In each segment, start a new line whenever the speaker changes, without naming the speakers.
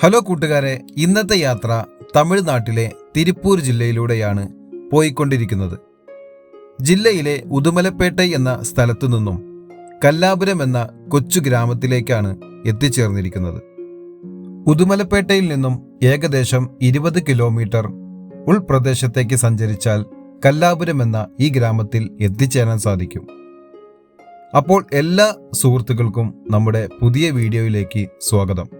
Hello കൂട്ടുകാരെ ഇന്നത്തെ യാത്ര തമിഴ്നാട്ടിലെ തിരുപ്പൂർ ജില്ലയിലൂടെയാണ് പോയിക്കൊണ്ടിരിക്കുന്നത്. ജില്ലയിലെ ഉദുമലപ്പേട്ട എന്ന സ്ഥലത്തു നിന്നും കല്ലാപുരം എന്ന കൊച്ചു ഗ്രാമത്തിലേക്കാണ് എത്തിച്ചേർന്നിരിക്കുന്നത്. ഉദുമലപ്പേട്ടയിൽ നിന്നും ഏകദേശം ഇരുപത് കിലോമീറ്റർ ഉൾപ്രദേശത്തേക്ക് സഞ്ചരിച്ചാൽ കല്ലാപുരം എന്ന ഈ ഗ്രാമത്തിൽ എത്തിച്ചേരാൻ സാധിക്കും. അപ്പോൾ എല്ലാ സുഹൃത്തുക്കൾക്കും നമ്മുടെ പുതിയ വീഡിയോയിലേക്ക് സ്വാഗതം.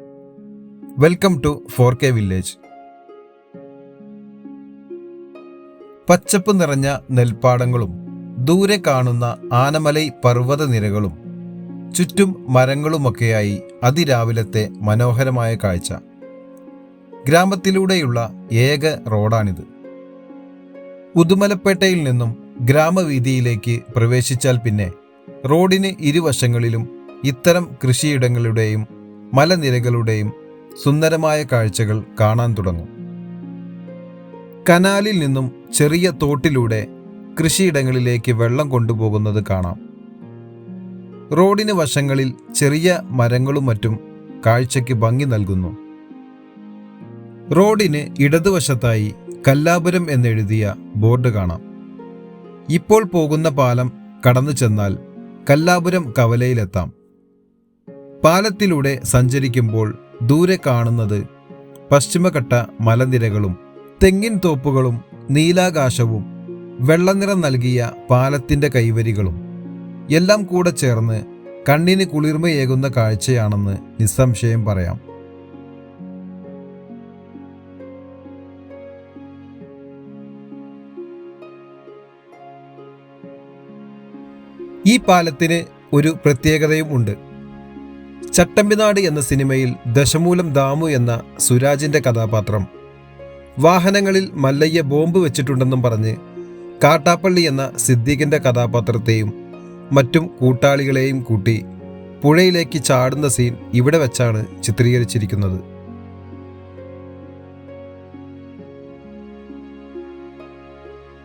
Welcome to four K village പച്ചപ്പ് നിറഞ്ഞ നെൽപ്പാടങ്ങളും ദൂരെ കാണുന്ന ആനമലൈ പർവത നിരകളും ചുറ്റും മരങ്ങളുമൊക്കെയായി അതിരാവിലത്തെ മനോഹരമായ കാഴ്ച. ഗ്രാമത്തിലൂടെയുള്ള ഏക റോഡാണിത്. ഉദുമലപ്പേട്ടയിൽ നിന്നും ഗ്രാമവീതിയിലേക്ക് പ്രവേശിച്ചാൽ പിന്നെ റോഡിന് ഇരുവശങ്ങളിലും ഇത്തരം കൃഷിയിടങ്ങളുടെയും മലനിരകളുടെയും സുന്ദരമായ കാഴ്ചകൾ കാണാൻ തുടങ്ങും. കനാലിൽ നിന്നും ചെറിയ തോട്ടിലൂടെ കൃഷിയിടങ്ങളിലേക്ക് വെള്ളം കൊണ്ടുപോകുന്നത് കാണാം. റോഡിന് വശങ്ങളിൽ ചെറിയ മരങ്ങളും മറ്റും കാഴ്ചയ്ക്ക് ഭംഗി നൽകുന്നു. റോഡിന് ഇടതുവശത്തായി കല്ലാപുരം എന്നെഴുതിയ ബോർഡ് കാണാം. ഇപ്പോൾ പോകുന്ന പാലം കടന്നു ചെന്നാൽ കല്ലാപുരം കവലയിലെത്താം. പാലത്തിലൂടെ സഞ്ചരിക്കുമ്പോൾ ദൂരെ കാണുന്നത് പശ്ചിമഘട്ട മലനിരകളും തെങ്ങിൻ തോപ്പുകളും നീലാകാശവും വെള്ളനിറം നൽകിയ പാലത്തിന്റെ കൈവരികളും എല്ലാം കൂടെ ചേർന്ന് കണ്ണിന് കുളിർമയേകുന്ന കാഴ്ചയാണെന്ന് നിസ്സംശയം പറയാം. ഈ പാലത്തിന് ഒരു പ്രത്യേകതയും ഉണ്ട്. ചട്ടമ്പിനാട് എന്ന സിനിമയിൽ ദശമൂലം ദാമു എന്ന സുരാജിന്റെ കഥാപാത്രം. വാഹനങ്ങളിൽ മല്ലയ്യ ബോംബ് വെച്ചിട്ടുണ്ടെന്നും പറഞ്ഞ് കാട്ടാപ്പള്ളി എന്ന സിദ്ദീഖിന്റെ കഥാപാത്രത്തെയും മറ്റും കൂട്ടാളികളെയും കൂട്ടി പുഴയിലേക്ക് ചാടുന്ന സീൻ ഇവിടെ വെച്ചാണ് ചിത്രീകരിച്ചിരിക്കുന്നത്.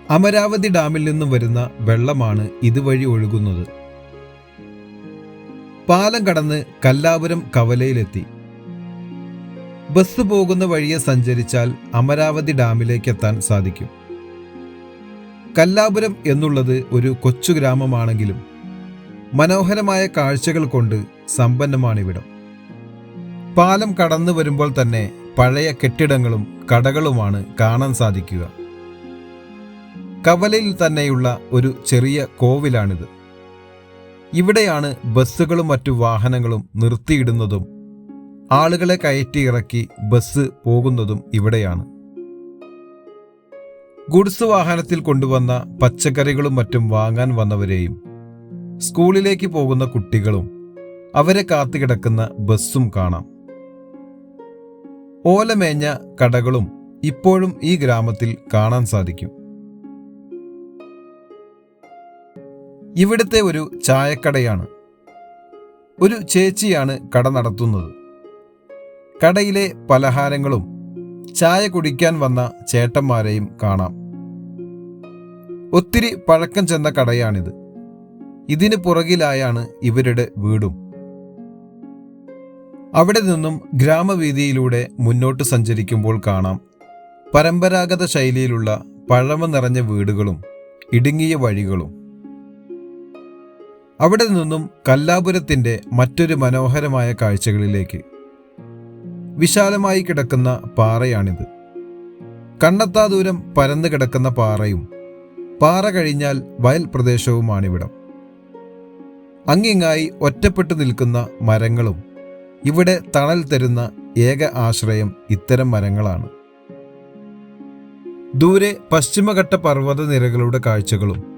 അമരാവതി ഡാമിൽ നിന്നും വരുന്ന വെള്ളമാണ് ഇതുവഴി ഒഴുകുന്നത്. പാലം കടന്ന് കല്ലാപുരം കവലയിലെത്തി. ബസ് പോകുന്ന വഴിയെ സഞ്ചരിച്ചാൽ അമരാവതി ഡാമിലേക്ക് എത്താൻ സാധിക്കും. കല്ലാപുരം എന്നുള്ളത് ഒരു കൊച്ചു ഗ്രാമമാണെങ്കിലും മനോഹരമായ കാഴ്ചകൾ കൊണ്ട് സമ്പന്നമാണിവിടം. പാലം കടന്നു വരുമ്പോൾ തന്നെ പഴയ കെട്ടിടങ്ങളും കടകളുമാണ് കാണാൻ സാധിക്കുക. കവലയിൽ തന്നെയുള്ള ഒരു ചെറിയ കോവിലാണിത്. ഇവിടെയാണ് ബസ്സുകളും മറ്റു വാഹനങ്ങളും നിർത്തിയിടുന്നതും. ആളുകളെ കയറ്റി ഇറക്കി ബസ് പോകുന്നതും ഇവിടെയാണ്. ഗുഡ്സ് വാഹനത്തിൽ കൊണ്ടുവന്ന പച്ചക്കറികളും മറ്റും വാങ്ങാൻ വന്നവരെയും സ്കൂളിലേക്ക് പോകുന്ന കുട്ടികളും അവരെ കാത്തുകിടക്കുന്ന ബസ്സും കാണാം. ഓലമേഞ്ഞ കടകളും ഇപ്പോഴും ഈ ഗ്രാമത്തിൽ കാണാൻ സാധിക്കും. ഇവിടുത്തെ ഒരു ചായക്കടയാണ്. ഒരു ചേച്ചിയാണ് കട നടത്തുന്നത്. കടയിലെ പലഹാരങ്ങളും ചായ കുടിക്കാൻ വന്ന ചേട്ടന്മാരെയും കാണാം. ഒത്തിരി പഴക്കം ചെന്ന കടയാണിത്. ഇതിന് പുറകിലായാണ് ഇവരുടെ വീടും. അവിടെ നിന്നും ഗ്രാമവീതിയിലൂടെ മുന്നോട്ട് സഞ്ചരിക്കുമ്പോൾ കാണാം പരമ്പരാഗത ശൈലിയിലുള്ള പഴമ നിറഞ്ഞ വീടുകളും ഇടുങ്ങിയ വഴികളും. അവിടെ നിന്നും കല്ലാപുരത്തിന്റെ മറ്റൊരു മനോഹരമായ കാഴ്ചകളിലേക്ക്. വിശാലമായി കിടക്കുന്ന പാറയാണിത്. കണ്ണെത്താ ദൂരം പരന്നു കിടക്കുന്ന പാറയും പാറ കഴിഞ്ഞാൽ വയൽ പ്രദേശവുമാണിവിടം. അങ്ങിങ്ങായി ഒറ്റപ്പെട്ടു നിൽക്കുന്ന മരങ്ങളും ഇവിടെ തണൽ തരുന്ന ഏക ആശ്രയം ഇത്തരം മരങ്ങളാണ്. ദൂരെ പശ്ചിമഘട്ട പർവത നിരകളുടെ കാഴ്ചകളും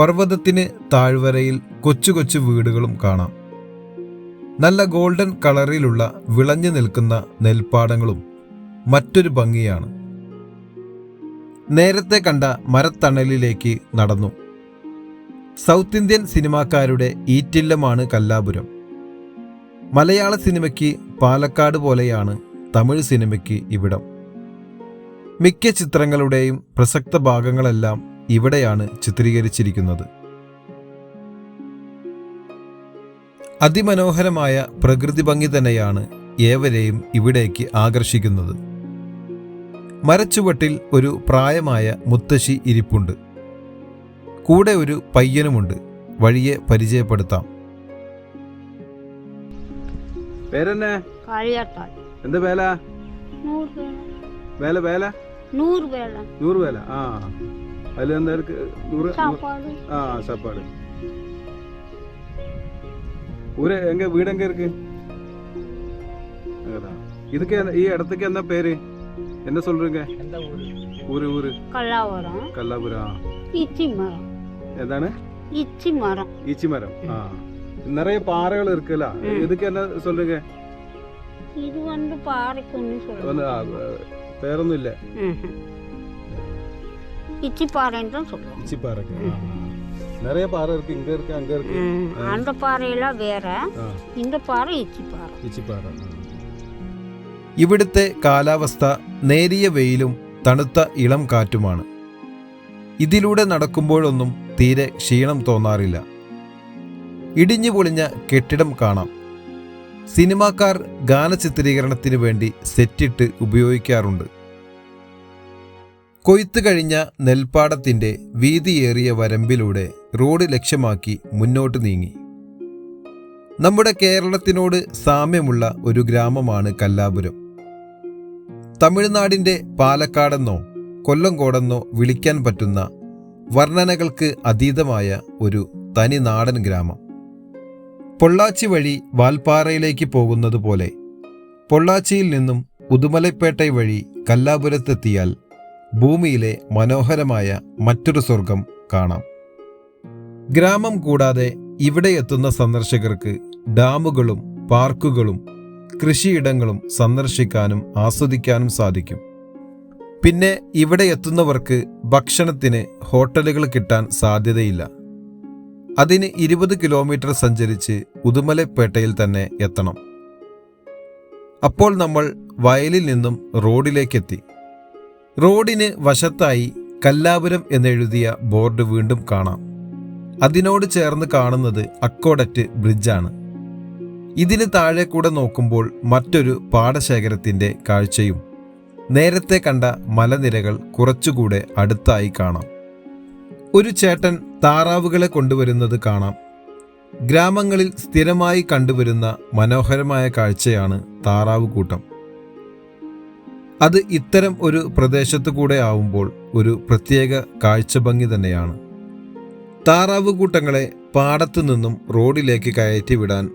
പർവതത്തിന് താഴ്വരയിൽ കൊച്ചു കൊച്ചു വീടുകളും കാണാം. നല്ല ഗോൾഡൻ കളറിലുള്ള വിളഞ്ഞു നിൽക്കുന്ന നെൽപ്പാടങ്ങളും മറ്റൊരു ഭംഗിയാണ്. നേരത്തെ കണ്ട മരത്തണലിലേക്ക് നടന്നു. സൗത്ത് ഇന്ത്യൻ സിനിമാക്കാരുടെ ഈറ്റില്ലമാണ് കല്ലാപുരം. മലയാള സിനിമയ്ക്ക് പാലക്കാട് പോലെയാണ് തമിഴ് സിനിമയ്ക്ക് ഇവിടം. മിക്ക ചിത്രങ്ങളുടെയും പ്രസക്ത ഭാഗങ്ങളെല്ലാം ഇവിടെയാണ് ചിത്രീകരിച്ചിരിക്കുന്നത്. അതിമനോഹരമായ പ്രകൃതി ഭംഗി തന്നെയാണ് ഏവരെയും ഇവിടേക്ക് ആകർഷിക്കുന്നത്. മരച്ചുവട്ടിൽ ഒരു പ്രായമായ മുത്തശ്ശി ഇരിപ്പുണ്ട്. കൂടെ ഒരു പയ്യനുമുണ്ട്. വഴിയെ പരിചയപ്പെടുത്താം.
പേരെന്നെ? എന്താ വേല?
വേല.
വേല.
നൂറ് വേല
ആ. അതിൽ എന്തായാലും നൂറ് ആ സാപ്പാട് ഊര് എങ്ക വീടെങ്ക ഇരിക്ക് ഇതൊക്കെ ഈ ഇടത്തേക്ക് എന്താ പേര്? എന്നെ
സൊല്ലുങ്ക
ഊര്?
ഊര് കല്ലാപുരം
എന്താണ്? ഈച്ചി മരം ആ. നിറയ
പാറകൾ ഇരിക്കല്ല ഇതൊക്കെ എന്നെ സൊല്ലുങ്ക
പേരൊന്നും ഇല്ലേ പേരൊന്നും ഇല്ല
இச்சி பாறைன்னு தான் சொல்லுவாங்க
ഈച്ചി പാറക്ക് ആ, ആ. நிறைய பாறை இருக்கு இங்க இருக்கு அங்க இருக்கு
ம், அந்த பாறையெல்லாம் வேற
ആ
இந்த பாறை இச்சி பாறை
ഈച്ചി പാറ ആ.
ഇവിടുത്തെ കാലാവസ്ഥ നേരിയ വെയിലും തണുത്ത ഇളം കാറ്റുമാണ് ഇതിലൂടെ നടക്കുമ്പോഴൊന്നും തീരെ ക്ഷീണം തോന്നാറില്ല ഇടിഞ്ഞു പൊളിഞ്ഞ കെട്ടിടം കാണാം സിനിമാക്കാർ ഗാനചിത്രീകരണത്തിന് വേണ്ടി സെറ്റിട്ട് ഉപയോഗിക്കാറുണ്ട് കൊയ്ത്ത് കഴിഞ്ഞ നെൽപ്പാടത്തിന്റെ വീതിയേറിയ വരമ്പിലൂടെ റോഡ് ലക്ഷ്യമാക്കി മുന്നോട്ട് നീങ്ങി. നമ്മുടെ കേരളത്തിനോട് സാമ്യമുള്ള ഒരു ഗ്രാമമാണ് കല്ലാപുരം. തമിഴ്നാടിന്റെ പാലക്കാടെന്നോ കൊല്ലംകോടെന്നോ വിളിക്കാൻ പറ്റുന്ന വർണനകൾക്ക് അതീതമായ ഒരു തനി നാടൻ ഗ്രാമം. പൊള്ളാച്ചി വഴി വാൽപ്പാറയിലേക്ക് പോകുന്നത് പോലെ പൊള്ളാച്ചിയിൽ നിന്നും ഉദുമലപ്പേട്ടை വഴി കല്ലാപുരത്തെത്തിയാൽ ഭൂമിയിലെ മനോഹരമായ മറ്റൊരു സ്വർഗം കാണാം. ഗ്രാമം കൂടാതെ ഇവിടെ എത്തുന്ന സന്ദർശകർക്ക് ഡാമുകളും പാർക്കുകളും കൃഷിയിടങ്ങളും സന്ദർശിക്കാനും ആസ്വദിക്കാനും സാധിക്കും. പിന്നെ ഇവിടെ എത്തുന്നവർക്ക് ഭക്ഷണത്തിന് ഹോട്ടലുകൾ കിട്ടാൻ സാധ്യതയില്ല. അതിന് ഇരുപത് കിലോമീറ്റർ സഞ്ചരിച്ച് ഉദുമലപ്പേട്ടയിൽ തന്നെ എത്തണം. അപ്പോൾ നമ്മൾ വയലിൽ നിന്നും റോഡിലേക്കെത്തി. റോഡിന് വശത്തായി കല്ലാപുരം എന്നെഴുതിയ ബോർഡ് വീണ്ടും കാണാം. അതിനോട് ചേർന്ന് കാണുന്നത് അക്കോഡറ്റ് ബ്രിഡ്ജാണ്. ഇതിന് താഴെ കൂടെ നോക്കുമ്പോൾ മറ്റൊരു പാടശേഖരത്തിന്റെ കാഴ്ചയും നേരത്തെ കണ്ട മലനിരകൾ കുറച്ചുകൂടെ അടുത്തായി കാണാം. ഒരു ചേട്ടൻ താറാവുകളെ കൊണ്ടുവരുന്നത് കാണാം. ഗ്രാമങ്ങളിൽ സ്ഥിരമായി കണ്ടുവരുന്ന മനോഹരമായ കാഴ്ചയാണ് താറാവ് കൂട്ടം അത് ഇത്തരം ഒരു പ്രദേശത്തു കൂടെ ആവുമ്പോൾ ഒരു പ്രത്യേക കാഴ്ചഭംഗി തന്നെയാണ്. താറാവ് കൂട്ടങ്ങളെ പാടത്തു നിന്നും റോഡിലേക്ക് കയറ്റി വിടാൻ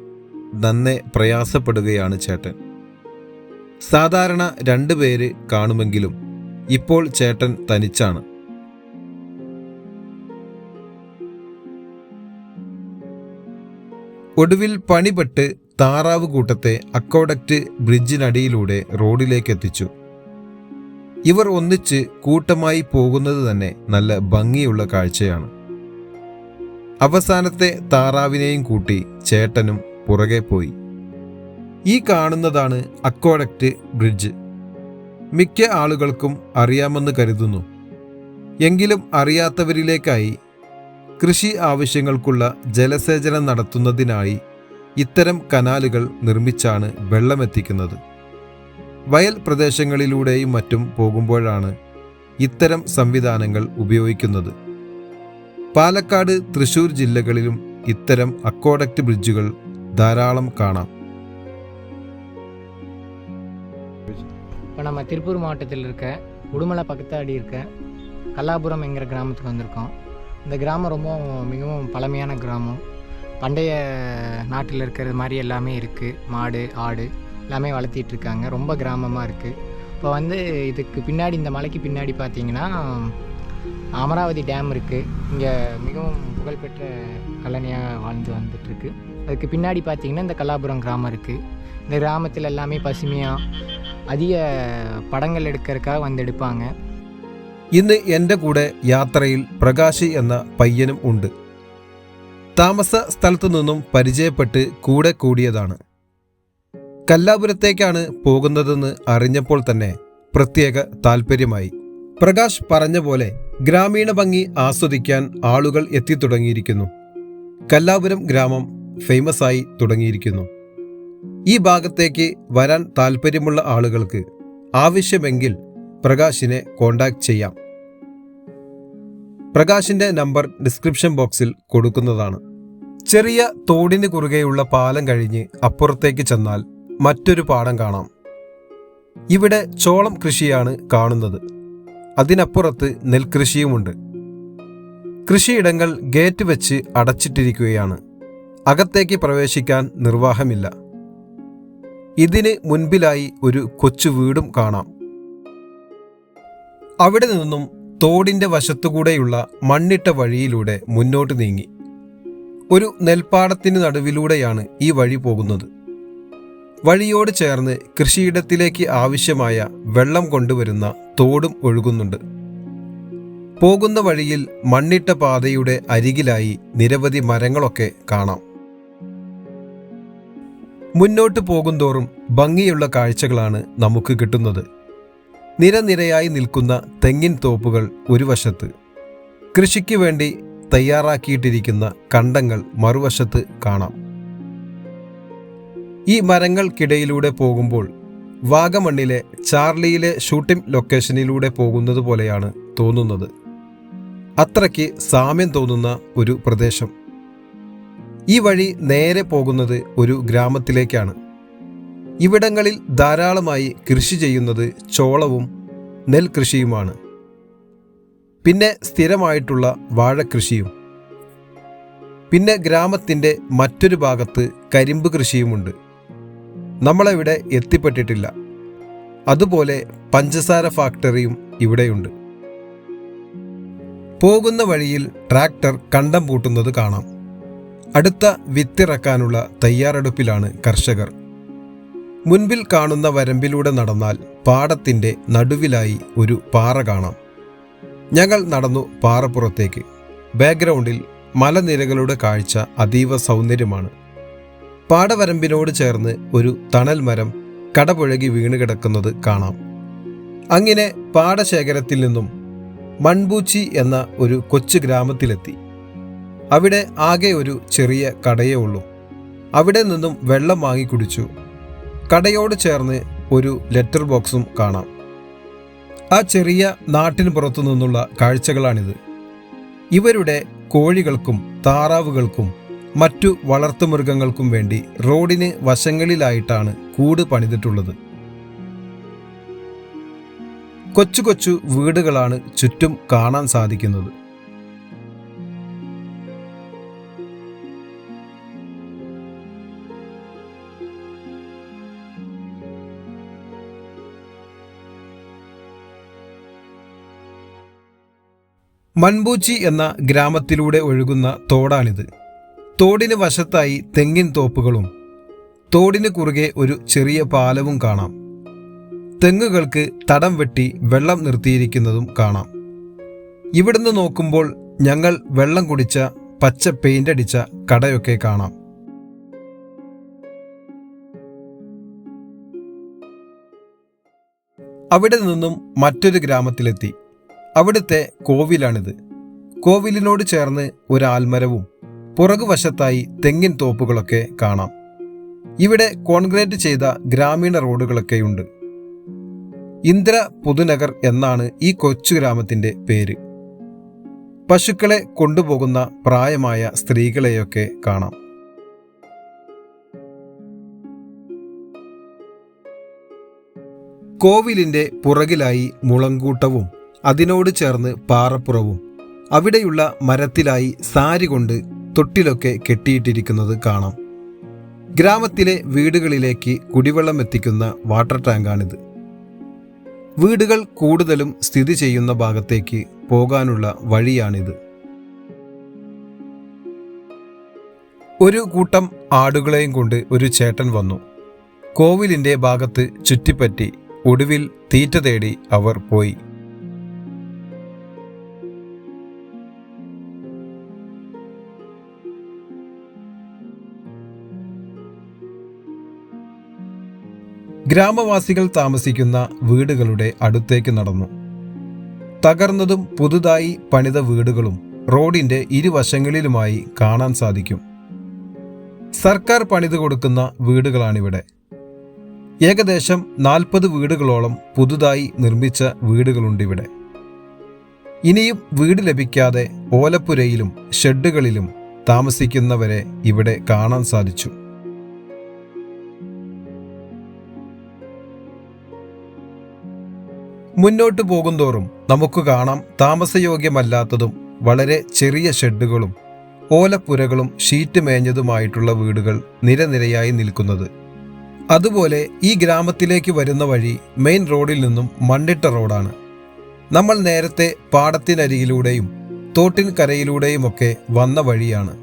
നന്നെ പ്രയാസപ്പെടുകയാണ് ചേട്ടൻ. സാധാരണ രണ്ടു പേര് കാണുമെങ്കിലും ഇപ്പോൾ ചേട്ടൻ തനിച്ചാണ്. ഒടുവിൽ പണിപെട്ട് താറാവ് കൂട്ടത്തെ അക്കോഡക്റ്റ് ബ്രിഡ്ജിനടിയിലൂടെ റോഡിലേക്ക് എത്തിച്ചു ഇവർ ഒന്നിച്ച് കൂട്ടമായി പോകുന്നത് തന്നെ നല്ല ഭംഗിയുള്ള കാഴ്ചയാണ്. അവസാനത്തെ താറാവിനെയും കൂട്ടി ചേട്ടനും പുറകെ പോയി. ഈ കാണുന്നതാണ് അക്വാഡക്റ്റ് ബ്രിഡ്ജ്. മിക്ക ആളുകൾക്കും അറിയാമെന്ന് കരുതുന്നു. എങ്കിലും അറിയാത്തവരിലേക്കായി കൃഷി ആവശ്യങ്ങൾക്കുള്ള ജലസേചനം നടത്തുന്നതിനായി ഇത്തരം കനാലുകൾ നിർമ്മിച്ചാണ് വെള്ളമെത്തിക്കുന്നത്. വയൽ പ്രദേശങ്ങളിലൂടെയും മറ്റും പോകുമ്പോഴാണ് ഇത്തരം സംവിധാനങ്ങൾ ഉപയോഗിക്കുന്നത് പാലക്കാട് തൃശൂർ ജില്ലകളിലും ഇത്തരം അക്കോഡക്റ്റ് ബ്രിഡ്ജുകൾ ധാരാളം കാണാം
இப்போ நம்ம திருப்பூர் மாவட்டத்தில் இருக்க உடுமலை பக்கத்தாடி இருக்க கல்லாபுரம் என்கிற கிராமத்துக்கு வந்திருக்கோம் இந்த கிராமம் ரொம்ப மிகவும் பழமையான கிராமம் பண்டைய நாட்டில் இருக்கிறது மாதிரி எல்லாமே இருக்குது மாடு ஆடு எல்லாமே வளர்த்திட்டு இருக்காங்க ரொம்ப கிராமமாக இருக்குது இப்போ வந்து இதுக்கு பின்னாடி இந்த மலைக்கு பின்னாடி பார்த்தீங்கன்னா அமராவதி டேம் இருக்குது இங்கே மிகவும் புகழ்பெற்ற கல்லணையாக வாழ்ந்து வந்துட்டுருக்கு அதுக்கு பின்னாடி பார்த்தீங்கன்னா இந்த கல்லாபுரம் கிராமம் இருக்குது இந்த கிராமத்தில் எல்லாமே பசுமையாக அதிக പടങ്ങൾ എടുക്കാനൊക്കെ വന്നെടുപ്പാങ്ക
ഇന്ന് എൻ്റെ കൂടെ യാത്രയിൽ പ്രകാശ് എന്ന പയ്യനും ഉണ്ട് താമസ സ്ഥലത്തു നിന്നും പരിചയപ്പെട്ട് കൂടെ കൂടിയതാണ് കല്ലാപുരത്തേക്കാണ് പോകുന്നതെന്ന് അറിഞ്ഞപ്പോൾ തന്നെ പ്രത്യേക താൽപ്പര്യമായി. പ്രകാശ് പറഞ്ഞ പോലെ ഗ്രാമീണ ഭംഗി ആസ്വദിക്കാൻ ആളുകൾ എത്തിത്തുടങ്ങിയിരിക്കുന്നു. കല്ലാപുരം ഗ്രാമം ഫേമസ് ആയി തുടങ്ങിയിരിക്കുന്നു. ഈ ഭാഗത്തേക്ക് വരാൻ താൽപ്പര്യമുള്ള ആളുകൾക്ക് ആവശ്യമെങ്കിൽ പ്രകാശിനെ കോണ്ടാക്ട് ചെയ്യാം. പ്രകാശിന്റെ നമ്പർ ഡിസ്ക്രിപ്ഷൻ ബോക്സിൽ കൊടുക്കുന്നതാണ്. ചെറിയ തോടിന് കുറുകെയുള്ള പാലം കഴിഞ്ഞ് അപ്പുറത്തേക്ക് ചെന്നാൽ മറ്റൊരു പാടം കാണാം. ഇവിടെ ചോളം കൃഷിയാണ് കാണുന്നത്. അതിനപ്പുറത്ത് നെൽകൃഷിയുമുണ്ട്. കൃഷിയിടങ്ങൾ ഗേറ്റ് വെച്ച് അടച്ചിട്ടിരിക്കുകയാണ്. അകത്തേക്ക് പ്രവേശിക്കാൻ നിർവാഹമില്ല. ഇതിന് മുൻപിലായി ഒരു കൊച്ചു വീടും കാണാം. അവിടെ നിന്നും തോടിന്റെ വശത്തുകൂടെയുള്ള മണ്ണിട്ട വഴിയിലൂടെ മുന്നോട്ട് നീങ്ങി. ഒരു നെൽപ്പാടത്തിന് നടുവിലൂടെയാണ് ഈ വഴി പോകുന്നത്. വഴിയോട് ചേർന്ന് കൃഷിയിടത്തിലേക്ക് ആവശ്യമായ വെള്ളം കൊണ്ടുവരുന്ന തോടും ഒഴുകുന്നുണ്ട്. പോകുന്ന വഴിയിൽ മണ്ണിട്ട പാതയുടെ അരികിലായി നിരവധി മരങ്ങളൊക്കെ കാണാം. മുന്നോട്ട് പോകുന്തോറും ഭംഗിയുള്ള കാഴ്ചകളാണ് നമുക്ക് കിട്ടുന്നത്. നിരനിരയായി നിൽക്കുന്ന തെങ്ങിൻ തോപ്പുകൾ ഒരു വശത്ത്. കൃഷിക്ക് വേണ്ടി തയ്യാറാക്കിയിട്ടിരിക്കുന്ന കണ്ടങ്ങൾ മറുവശത്ത് കാണാം. ഈ മരങ്ങൾക്കിടയിലൂടെ പോകുമ്പോൾ വാഗമണ്ണിലെ ചാർലിയിലെ ഷൂട്ടിംഗ് ലൊക്കേഷനിലൂടെ പോകുന്നത് പോലെയാണ് തോന്നുന്നത്. അത്രയ്ക്ക് സാമ്യം തോന്നുന്ന ഒരു പ്രദേശം. ഈ വഴി നേരെ പോകുന്നത് ഒരു ഗ്രാമത്തിലേക്കാണ്. ഇവിടങ്ങളിൽ ധാരാളമായി കൃഷി ചെയ്യുന്നത് ചോളവും നെൽകൃഷിയുമാണ്. പിന്നെ സ്ഥിരമായിട്ടുള്ള വാഴക്കൃഷിയും. പിന്നെ ഗ്രാമത്തിന്റെ മറ്റൊരു ഭാഗത്ത് കരിമ്പ് കൃഷിയുമുണ്ട്. നമ്മളവിടെ എത്തിപ്പെട്ടിട്ടില്ല. അതുപോലെ പഞ്ചസാര ഫാക്ടറിയും ഇവിടെയുണ്ട്. പോകുന്ന വഴിയിൽ ട്രാക്ടർ കണ്ടം പൂട്ടുന്നത് കാണാം. അടുത്ത വിത്തിറക്കാനുള്ള തയ്യാറെടുപ്പിലാണ് കർഷകർ. മുൻപിൽ കാണുന്ന വരമ്പിലൂടെ നടന്നാൽ പാടത്തിന്റെ നടുവിലായി ഒരു പാറ കാണാം. ഞങ്ങൾ നടന്നു പാറപ്പുറത്തേക്ക് ബാക്ക്ഗ്രൗണ്ടിൽ മലനിരകളുടെ കാഴ്ച അതീവ സൗന്ദര്യമാണ്. പാടവരമ്പിനോട് ചേർന്ന് ഒരു തണൽ മരം കടപുഴകി വീണ് കിടക്കുന്നത് കാണാം. അങ്ങനെ പാടശേഖരത്തിൽ നിന്നും മൺപൂച്ചി എന്ന ഒരു കൊച്ചു ഗ്രാമത്തിലെത്തി. അവിടെ ആകെ ഒരു ചെറിയ കടയേ ഉള്ളൂ. അവിടെ നിന്നും വെള്ളം വാങ്ങി കുടിച്ചു. കടയോട് ചേർന്ന് ഒരു ലെറ്റർ ബോക്സും കാണാം. ആ ചെറിയ നാട്ടിന് പുറത്തു നിന്നുള്ള കാഴ്ചകളാണിത്. ഇവരുടെ കോഴികൾക്കും താറാവുകൾക്കും മറ്റു വളർത്തുമൃഗങ്ങൾക്കും വേണ്ടി റോഡിന് വശങ്ങളിലായിട്ടാണ് കൂട് പണിതിട്ടുള്ളത്. കൊച്ചു കൊച്ചു വീടുകളാണ് ചുറ്റും കാണാൻ സാധിക്കുന്നത്. മൺപൂച്ചി എന്ന ഗ്രാമത്തിലൂടെ ഒഴുകുന്ന തോടാണിത്. തോടിന് വശത്തായി തെങ്ങിൻ തോപ്പുകളും തോടിന് കുറുകെ ഒരു ചെറിയ പാലവും കാണാം. തെങ്ങുകൾക്ക് തടം വെട്ടി വെള്ളം നിർത്തിയിരിക്കുന്നതും കാണാം. ഇവിടുന്ന് നോക്കുമ്പോൾ ഞങ്ങൾ വെള്ളം കുടിച്ച പച്ച പെയിന്റ് അടിച്ച കടയൊക്കെ കാണാം. അവിടെ നിന്നും മറ്റൊരു ഗ്രാമത്തിലെത്തി. അവിടുത്തെ കോവിലാണിത്. കോവിലിനോട് ചേർന്ന് ഒരു ആൽമരവും പുറകുവശത്തായി തെങ്ങിൻ തോപ്പുകളൊക്കെ കാണാം. ഇവിടെ കോൺക്രീറ്റ് ചെയ്ത ഗ്രാമീണ റോഡുകളൊക്കെയുണ്ട് ഇന്ദ്ര പുതുനഗർ എന്നാണ് ഈ കൊച്ചു ഗ്രാമത്തിന്റെ പേര്. പശുക്കളെ കൊണ്ടുപോകുന്ന പ്രായമായ സ്ത്രീകളെയൊക്കെ കാണാം. കോവിലിന്റെ പുറകിലായി മുളങ്കൂട്ടവും അതിനോട് ചേർന്ന് പാറപ്പുറവും അവിടെയുള്ള മരത്തിലായി സാരി കൊണ്ട് തൊട്ടിലൊക്കെ കെട്ടിയിട്ടിരിക്കുന്നത് കാണാം. ഗ്രാമത്തിലെ വീടുകളിലേക്ക് കുടിവെള്ളം എത്തിക്കുന്ന വാട്ടർ ടാങ്കാണിത്. വീടുകൾ കൂടുതലും സ്ഥിതി ചെയ്യുന്ന ഭാഗത്തേക്ക് പോകാനുള്ള വഴിയാണിത്. ഒരു കൂട്ടം ആടുകളെയും കൊണ്ട് ഒരു ചേട്ടൻ വന്നു. കോവിലിന്റെ ഭാഗത്ത് ചുറ്റിപ്പറ്റി ഒടുവിൽ തീറ്റ തേടി അവർ പോയി. ഗ്രാമവാസികൾ താമസിക്കുന്ന വീടുകളുടെ അടുത്തേക്ക് നടന്നു. തകർന്നതും പുതുതായി പണിത വീടുകളും റോഡിന്റെ ഇരുവശങ്ങളിലുമായി കാണാൻ സാധിക്കും. സർക്കാർ പണിതു കൊടുക്കുന്ന വീടുകളാണിവിടെ. ഏകദേശം നാൽപ്പത് വീടുകളോളം പുതുതായി നിർമ്മിച്ച വീടുകളുണ്ടിവിടെ. ഇനിയും വീട് ലഭിക്കാതെ ഓലപ്പുരയിലും ഷെഡുകളിലും താമസിക്കുന്നവരെ ഇവിടെ കാണാൻ സാധിച്ചു. മുന്നോട്ട് പോകുന്തോറും നമുക്ക് കാണാം താമസയോഗ്യമല്ലാത്തതും വളരെ ചെറിയ ഷെഡുകളും ഓലപ്പുരകളും ഷീറ്റ് മേഞ്ഞതുമായിട്ടുള്ള വീടുകൾ നിരനിരയായി നിൽക്കുന്നത്. അതുപോലെ ഈ ഗ്രാമത്തിലേക്ക് വരുന്ന വഴി മെയിൻ റോഡിൽ നിന്നും മണ്ണിട്ട റോഡാണ്. നമ്മൾ നേരത്തെ പാടത്തിനരികിലൂടെയും തോട്ടിൻ കരയിലൂടെയുമൊക്കെ വന്ന വഴിയാണ്.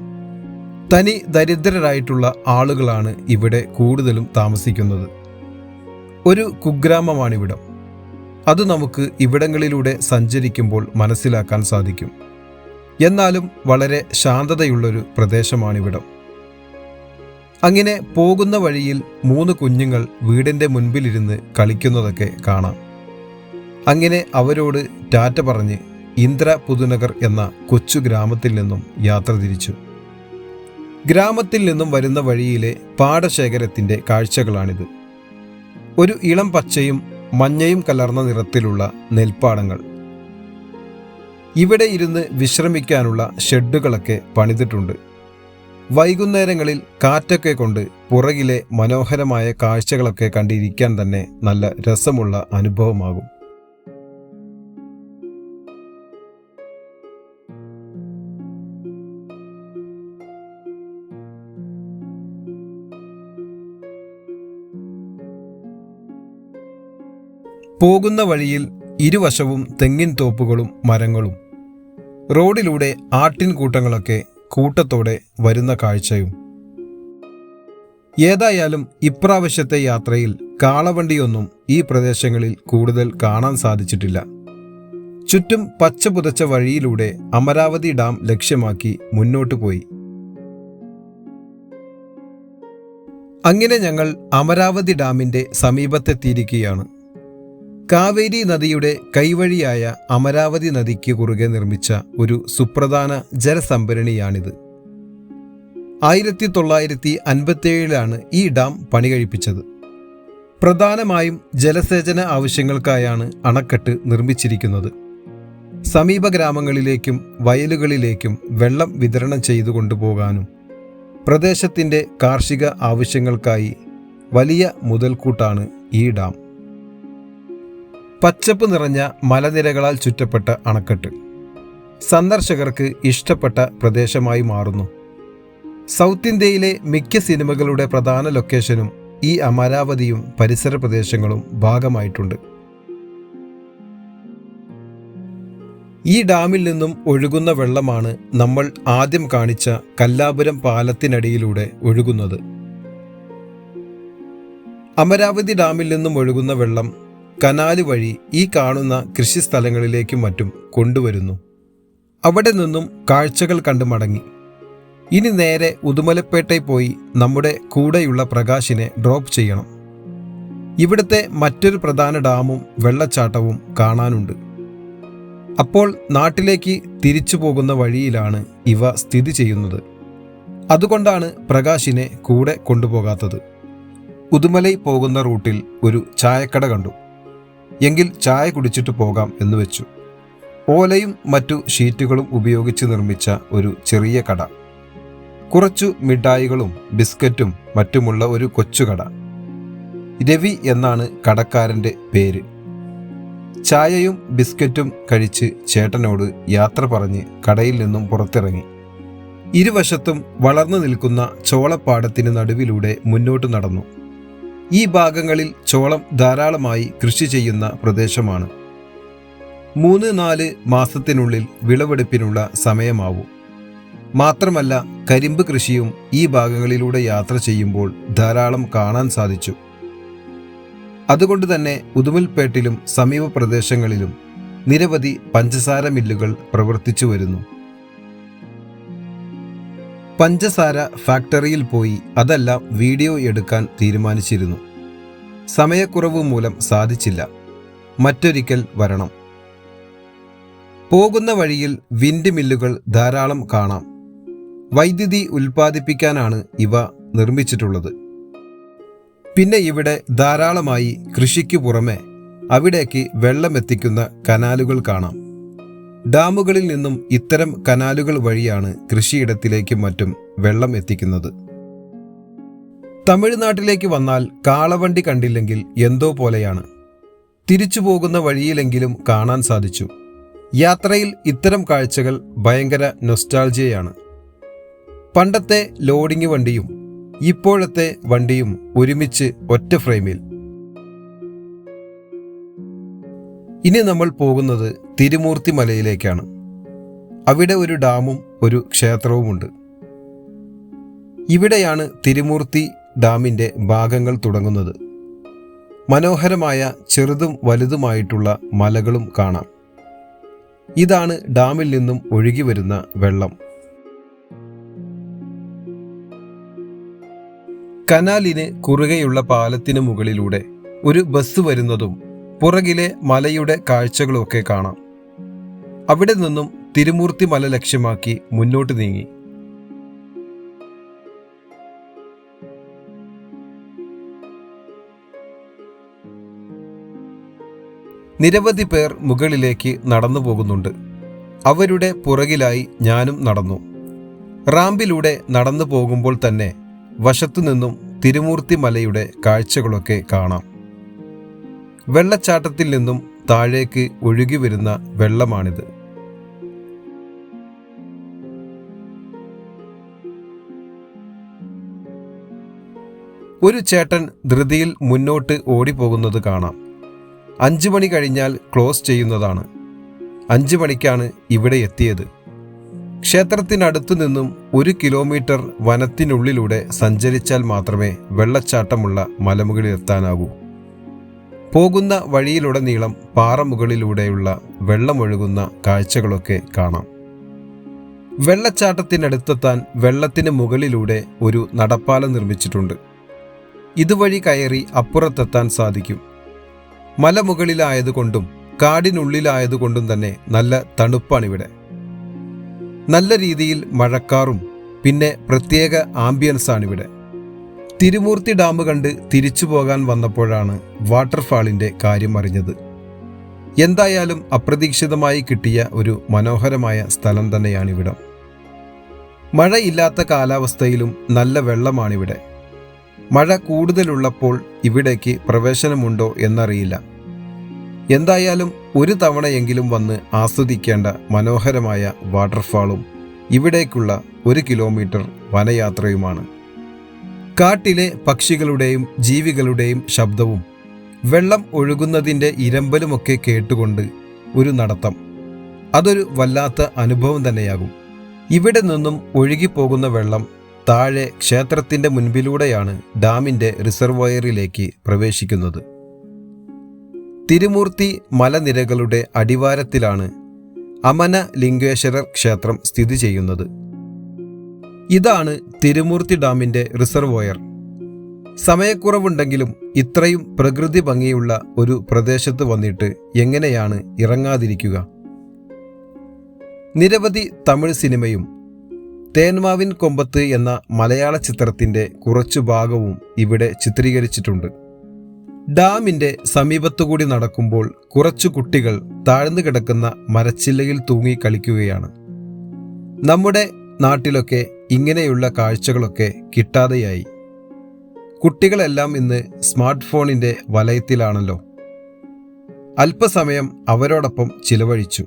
തനി ദരിദ്രരായിട്ടുള്ള ആളുകളാണ് ഇവിടെ കൂടുതലും താമസിക്കുന്നത്. ഒരു കുഗ്രാമമാണിവിടം. അത് നമുക്ക് ഇവിടങ്ങളിലൂടെ സഞ്ചരിക്കുമ്പോൾ മനസ്സിലാക്കാൻ സാധിക്കും. എന്നാലും വളരെ ശാന്തതയുള്ളൊരു പ്രദേശമാണിവിടം. അങ്ങനെ പോകുന്ന വഴിയിൽ മൂന്ന് കുഞ്ഞുങ്ങൾ വീടിന്റെ മുൻപിലിരുന്ന് കളിക്കുന്നതൊക്കെ കാണാം. അങ്ങനെ അവരോട് ടാറ്റ പറഞ്ഞ് ഇന്ദ്ര പുതുനഗർ എന്ന കൊച്ചു ഗ്രാമത്തിൽ നിന്നും യാത്ര തിരിച്ചു. ഗ്രാമത്തിൽ നിന്നും വരുന്ന വഴിയിലെ പാടശേഖരത്തിന്റെ കാഴ്ചകളാണിത്. ഒരു ഇളം പച്ചയും മഞ്ഞയും കലർന്ന നിറത്തിലുള്ള നെൽപ്പാടങ്ങൾ. ഇവിടെ ഇരുന്ന് വിശ്രമിക്കാനുള്ള ഷെഡുകളൊക്കെ പണിതിട്ടുണ്ട്. വൈകുന്നേരങ്ങളിൽ കാറ്റൊക്കെ കൊണ്ട് പുറകിലെ മനോഹരമായ കാഴ്ചകളൊക്കെ കണ്ടിരിക്കാൻ തന്നെ നല്ല രസമുള്ള അനുഭവമാകും. പോകുന്ന വഴിയിൽ ഇരുവശവും തെങ്ങിൻ തോപ്പുകളും മരങ്ങളും. റോഡിലൂടെ ആട്ടിൻകൂട്ടങ്ങളൊക്കെ കൂട്ടത്തോടെ വരുന്ന കാഴ്ചയും. ഏതായാലും ഇപ്രാവശ്യത്തെ യാത്രയിൽ കാളവണ്ടിയൊന്നും ഈ പ്രദേശങ്ങളിൽ കൂടുതൽ കാണാൻ സാധിച്ചിട്ടില്ല. ചുറ്റും പച്ച പുതച്ച വഴിയിലൂടെ അമരാവതി ഡാം ലക്ഷ്യമാക്കി മുന്നോട്ടു പോയി. അങ്ങനെ ഞങ്ങൾ അമരാവതി ഡാമിന്റെ സമീപത്തെത്തിയിരിക്കുകയാണ്. കാവേരി നദിയുടെ കൈവഴിയായ അമരാവതി നദിക്ക് കുറുകെ നിർമ്മിച്ച ഒരു സുപ്രധാന ജലസംഭരണിയാണിത്. ആയിരത്തി തൊള്ളായിരത്തി അൻപത്തിയേഴിലാണ് ഈ ഡാം പണി കഴിപ്പിച്ചത് പ്രധാനമായും ജലസേചന ആവശ്യങ്ങൾക്കായാണ് അണക്കെട്ട് നിർമ്മിച്ചിരിക്കുന്നത്. സമീപ ഗ്രാമങ്ങളിലേക്കും വയലുകളിലേക്കും വെള്ളം വിതരണം ചെയ്തു കൊണ്ടുപോകാനും പ്രദേശത്തിന്റെ കാർഷിക ആവശ്യങ്ങൾക്കായി വലിയ മുതൽക്കൂട്ടാണ് ഈ ഡാം. പച്ചപ്പ് നിറഞ്ഞ മലനിരകളാൽ ചുറ്റപ്പെട്ട അണക്കെട്ട്. സന്ദർശകർക്ക് ഇഷ്ടപ്പെട്ട പ്രദേശമായി മാറുന്നു. സൗത്ത് ഇന്ത്യയിലെ മിക്ക സിനിമകളുടെ പ്രധാന ലൊക്കേഷനും ഈ അമരാവതിയും പരിസര പ്രദേശങ്ങളും ഭാഗമായിട്ടുണ്ട്. ഈ ഡാമിൽ നിന്നും ഒഴുകുന്ന വെള്ളമാണ് നമ്മൾ ആദ്യം കാണിച്ച കല്ലാപുരം പാലത്തിനടിയിലൂടെ ഒഴുകുന്നത്. അമരാവതി ഡാമിൽ നിന്നും ഒഴുകുന്ന വെള്ളം കനാല് വഴി ഈ കാണുന്ന കൃഷിസ്ഥലങ്ങളിലേക്കും മറ്റും കൊണ്ടുവരുന്നു. അവിടെ നിന്നും കാഴ്ചകൾ കണ്ടു മടങ്ങി. ഇനി നേരെ ഉദുമലപ്പേട്ടയിൽ പോയി നമ്മുടെ കൂടെയുള്ള പ്രകാശിനെ ഡ്രോപ്പ് ചെയ്യണം. ഇവിടുത്തെ മറ്റൊരു പ്രധാന ഡാമും വെള്ളച്ചാട്ടവും കാണാനുണ്ട്. അപ്പോൾ നാട്ടിലേക്ക് തിരിച്ചു പോകുന്ന വഴിയിലാണ് ഇവ സ്ഥിതി ചെയ്യുന്നത്. അതുകൊണ്ടാണ് പ്രകാശിനെ കൂടെ കൊണ്ടുപോകാത്തത്. ഉദുമലൈ പോകുന്ന റൂട്ടിൽ ഒരു ചായക്കട കണ്ടു. എങ്കിൽ ചായ കുടിച്ചിട്ട് പോകാം എന്ന് വെച്ചു. ഓലയും മറ്റു ഷീറ്റുകളും ഉപയോഗിച്ച് നിർമ്മിച്ച ഒരു ചെറിയ കട. കുറച്ചു മിഠായികളും ബിസ്ക്കറ്റും മറ്റുമുള്ള ഒരു കൊച്ചുകട. രവി എന്നാണ് കടക്കാരന്റെ പേര്. ചായയും ബിസ്ക്കറ്റും കഴിച്ച് ചേട്ടനോട് യാത്ര പറഞ്ഞ് കടയിൽ നിന്നും പുറത്തിറങ്ങി. ഇരുവശത്തും വളർന്നു നിൽക്കുന്ന ചോളപ്പാടത്തിന് നടുവിലൂടെ മുന്നോട്ട് നടന്നു. ഈ ഭാഗങ്ങളിൽ ചോളം ധാരാളമായി കൃഷി ചെയ്യുന്ന പ്രദേശമാണ്. മൂന്ന് നാല് മാസത്തിനുള്ളിൽ വിളവെടുപ്പിനുള്ള സമയമാവും. മാത്രമല്ല കരിമ്പ് കൃഷിയും ഈ ഭാഗങ്ങളിലൂടെ യാത്ര ചെയ്യുമ്പോൾ ധാരാളം കാണാൻ സാധിച്ചു. അതുകൊണ്ട് തന്നെ ഉദുമൽപേട്ടിലും സമീപ പ്രദേശങ്ങളിലും നിരവധി പഞ്ചസാര മില്ലുകൾ പ്രവർത്തിച്ചു വരുന്നു. പഞ്ചസാര ഫാക്ടറിയിൽ പോയി അതെല്ലാം വീഡിയോ എടുക്കാൻ തീരുമാനിച്ചിരുന്നു. സമയക്കുറവ് മൂലം സാധിച്ചില്ല. മറ്റൊരിക്കൽ വരണം. പോകുന്ന വഴിയിൽ വിൻഡ് മില്ലുകൾ ധാരാളം കാണാം. വൈദ്യുതി ഉൽപ്പാദിപ്പിക്കാനാണ് ഇവ നിർമ്മിച്ചിട്ടുള്ളത്. പിന്നെ ഇവിടെ ധാരാളമായി കൃഷിക്ക് പുറമെ അവിടേക്ക് വെള്ളമെത്തിക്കുന്ന കനാലുകൾ കാണാം. ഡാമുകളിൽ നിന്നും ഇത്തരം കനാലുകൾ വഴിയാണ് കൃഷിയിടത്തിലേക്കും മറ്റും വെള്ളം എത്തിക്കുന്നത്. തമിഴ്നാട്ടിലേക്ക് വന്നാൽ കാളവണ്ടി കണ്ടില്ലെങ്കിൽ എന്തോ പോലെയാണ്. തിരിച്ചു പോകുന്ന വഴിയിലെങ്കിലും കാണാൻ സാധിച്ചു. യാത്രയിൽ ഇത്തരം കാഴ്ചകൾ ഭയങ്കര നൊസ്റ്റാൾജിയയാണ് പണ്ടത്തെ ലോഡിംഗ് വണ്ടിയും ഇപ്പോഴത്തെ വണ്ടിയും ഒരുമിച്ച് ഒറ്റ ഫ്രെയിമിൽ. ഇനി നമ്മൾ പോകുന്നത് തിരുമൂർത്തി മലയിലേക്കാണ് അവിടെ ഒരു ഡാമും ഒരു ക്ഷേത്രവുമുണ്ട്. ഇവിടെയാണ് തിരുമൂർത്തി ഡാമിന്റെ ഭാഗങ്ങൾ തുടങ്ങുന്നത്. മനോഹരമായ ചെറുതും വലുതുമായിട്ടുള്ള മലകളും കാണാം. ഇതാണ് ഡാമിൽ നിന്നും ഒഴുകി വരുന്ന വെള്ളം. കനാലിന് കുറുകെയുള്ള പാലത്തിന് മുകളിലൂടെ ഒരു ബസ് വരുന്നതും പുറകിലെ മലയുടെ കാഴ്ചകളുമൊക്കെ കാണാം. അവിടെ നിന്നും തിരുമൂർത്തി മല ലക്ഷ്യമാക്കി മുന്നോട്ട് നീങ്ങി. നിരവധി പേർ മുകളിലേക്ക് നടന്നു പോകുന്നുണ്ട്. അവരുടെ പുറകിലായി ഞാനും നടന്നു. റാമ്പിലൂടെ നടന്നു പോകുമ്പോൾ തന്നെ വശത്തു നിന്നും തിരുമൂർത്തി മലയുടെ കാഴ്ചകളൊക്കെ കാണാം. വെള്ളച്ചാട്ടത്തിൽ നിന്നും താഴേക്ക് ഒഴുകി വരുന്ന വെള്ളമാണിത്. ഒരു ചേട്ടൻ ധൃതിയിൽ മുന്നോട്ട് ഓടിപ്പോകുന്നത് കാണാം. അഞ്ചു മണി കഴിഞ്ഞാൽ ക്ലോസ് ചെയ്യുന്നതാണ്. അഞ്ചു മണിക്കാണ് ഇവിടെ എത്തിയത്. ക്ഷേത്രത്തിനടുത്തു നിന്നും ഒരു കിലോമീറ്റർ വനത്തിനുള്ളിലൂടെ സഞ്ചരിച്ചാൽ മാത്രമേ വെള്ളച്ചാട്ടമുള്ള മലമുകളിലെത്താനാകൂ. പോകുന്ന വഴിയിലുടനീളം പാറമുകളിലൂടെയുള്ള വെള്ളമൊഴുകുന്ന കാഴ്ചകളൊക്കെ കാണാം. വെള്ളച്ചാട്ടത്തിനടുത്തെത്താൻ വെള്ളത്തിന് മുകളിലൂടെ ഒരു നടപ്പാലം നിർമ്മിച്ചിട്ടുണ്ട്. ഇതുവഴി കയറി അപ്പുറത്തെത്താൻ സാധിക്കും. മലമുകളിലായതുകൊണ്ടും കാടിനുള്ളിലായതുകൊണ്ടും തന്നെ നല്ല തണുപ്പാണിവിടെ. നല്ല രീതിയിൽ മഴക്കാറും പിന്നെ പ്രത്യേക ആംബിയൻസാണിവിടെ. തിരുമൂർത്തി ഡാം കണ്ട് തിരിച്ചു പോകാൻ വന്നപ്പോഴാണ് വാട്ടർഫാളിന്റെ കാര്യം അറിഞ്ഞത്. എന്തായാലും അപ്രതീക്ഷിതമായി കിട്ടിയ ഒരു മനോഹരമായ സ്ഥലം തന്നെയാണിവിടം. മഴയില്ലാത്ത കാലാവസ്ഥയിലും നല്ല വെള്ളമാണിവിടെ. മഴ കൂടുതലുള്ളപ്പോൾ ഇവിടേക്ക് പ്രവേശനമുണ്ടോ എന്നറിയില്ല. എന്തായാലും ഒരു തവണയെങ്കിലും വന്ന് ആസ്വദിക്കേണ്ട മനോഹരമായ വാട്ടർഫാളും ഇവിടേക്കുള്ള ഒരു കിലോമീറ്റർ വനയാത്രയുമാണ്. കാട്ടിലെ പക്ഷികളുടെയും ജീവികളുടെയും ശബ്ദവും വെള്ളം ഒഴുകുന്നതിന്റെ ഇരമ്പലുമൊക്കെ കേട്ടുകൊണ്ട് ഒരു നടത്തം. അതൊരു വല്ലാത്ത അനുഭവം തന്നെയാകും. ഇവിടെ നിന്നും ഒഴുകിപ്പോകുന്ന വെള്ളം താഴെ ക്ഷേത്രത്തിന്റെ മുൻപിലൂടെയാണ് ഡാമിന്റെ റിസർവോയറിലേക്ക് പ്രവേശിക്കുന്നത്. തിരുമൂർത്തി മലനിരകളുടെ അടിവാരത്തിലാണ് അമന ലിംഗേശ്വരർ ക്ഷേത്രം സ്ഥിതി ചെയ്യുന്നത്. ഇതാണ് തിരുമൂർത്തി ഡാമിന്റെ റിസർവോയർ. സമയക്കുറവുണ്ടെങ്കിലും ഇത്രയും പ്രകൃതി ഭംഗിയുള്ള ഒരു പ്രദേശത്ത് വന്നിട്ട് എങ്ങനെയാണ് ഇറങ്ങാതിരിക്കുക? നിരവധി തമിഴ് സിനിമയും തേന്മാവിൻ കൊമ്പത്ത് എന്ന മലയാള ചിത്രത്തിന്റെ കുറച്ചു ഭാഗവും ഇവിടെ ചിത്രീകരിച്ചിട്ടുണ്ട്. ഡാമിന്റെ സമീപത്തുകൂടി നടക്കുമ്പോൾ കുറച്ചു കുട്ടികൾ താഴ്ന്നു കിടക്കുന്ന മരച്ചില്ലയിൽ തൂങ്ങി കളിക്കുകയാണ്. നമ്മുടെ നാട്ടിലൊക്കെ ഇങ്ങനെയുള്ള കാഴ്ചകളൊക്കെ കിട്ടാതെയായി. കുട്ടികളെല്ലാം ഇന്ന് സ്മാർട്ട് ഫോണിന്റെ വലയത്തിലാണല്ലോ. അല്പസമയം അവരോടൊപ്പം ചിലവഴിച്ചു.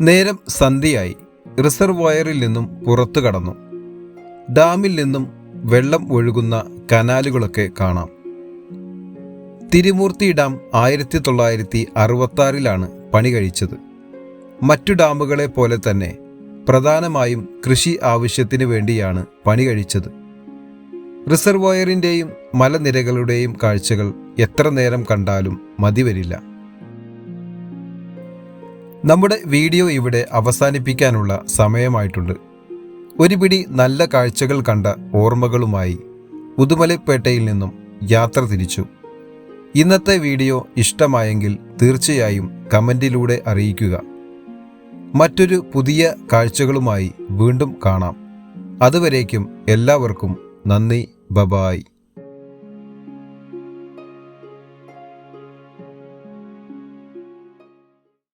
നേരം സന്ധ്യയായി. റിസർവോയറിൽ നിന്നും പുറത്തു കടന്നു. ഡാമിൽ നിന്നും വെള്ളം ഒഴുകുന്ന കനാലുകളൊക്കെ കാണാം. തിരുമൂർത്തി ഡാം ആയിരത്തി തൊള്ളായിരത്തി അറുപത്താറിലാണ് പണി കഴിച്ചത്. മറ്റു ഡാമുകളെ പോലെ തന്നെ പ്രധാനമായും കൃഷി ആവശ്യത്തിന് വേണ്ടിയാണ് പണി കഴിച്ചത്. റിസർവോയറിന്റെയും മലനിരകളുടെയും കാഴ്ചകൾ എത്ര നേരം കണ്ടാലും മതിവരില്ല നമ്മുടെ വീഡിയോ ഇവിടെ അവസാനിപ്പിക്കാനുള്ള സമയമായിട്ടുണ്ട്. ഒരു പിടി നല്ല കാഴ്ചകൾ കണ്ട ഓർമ്മകളുമായി ഉദുമലപ്പേട്ടയിൽ നിന്നും യാത്ര തിരിച്ചു. ഇന്നത്തെ വീഡിയോ ഇഷ്ടമായെങ്കിൽ തീർച്ചയായും കമന്റിലൂടെ അറിയിക്കുക. മറ്റൊരു പുതിയ കാഴ്ചകളുമായി വീണ്ടും കാണാം. അതുവരേക്കും എല്ലാവർക്കും നന്ദി ബബായ്.